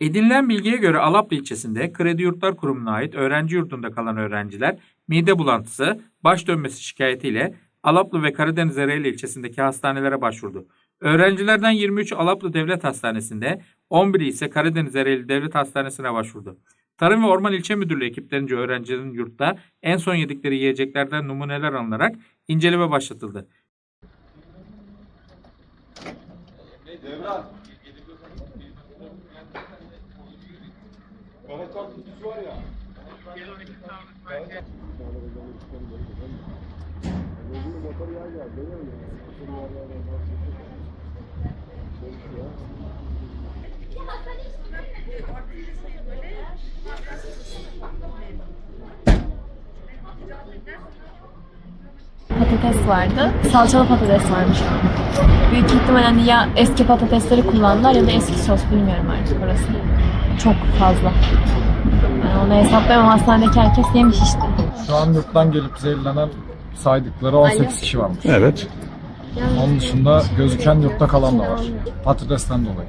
Edinilen bilgiye göre Alaplı ilçesinde Kredi Yurtlar Kurumu'na ait öğrenci yurdunda kalan öğrenciler mide bulantısı, baş dönmesi şikayetiyle Alaplı ve Karadeniz Ereğli ilçesindeki hastanelere başvurdu. Öğrencilerden 23 Alaplı Devlet Hastanesi'nde, 11'i ise Karadeniz Ereğli Devlet Hastanesi'ne başvurdu. Tarım ve Orman İlçe Müdürlüğü ekiplerince öğrencilerin yurtta en son yedikleri yiyeceklerden numuneler alınarak inceleme başlatıldı. Karaçak bilgisi var ya. Gel 12 sağlık merkezi. Gözünü motor yağ geldi. Görüyor musun? Motor yağ geldi. Görüyor musun? Patates vardı. Salçalı patates varmış. Büyük ihtimalle hani ya eski patatesleri kullandılar ya da eski sos bilmiyorum artık orası. Çok fazla. Yani onu hesaplayamam. Hastanedeki herkes yemiş işte. Şu an yurttan gelip zehirlenen saydıkları 18 kişi varmış. Evet. Onun dışında gözüken yurtta kalan da var. Patatesten dolayı.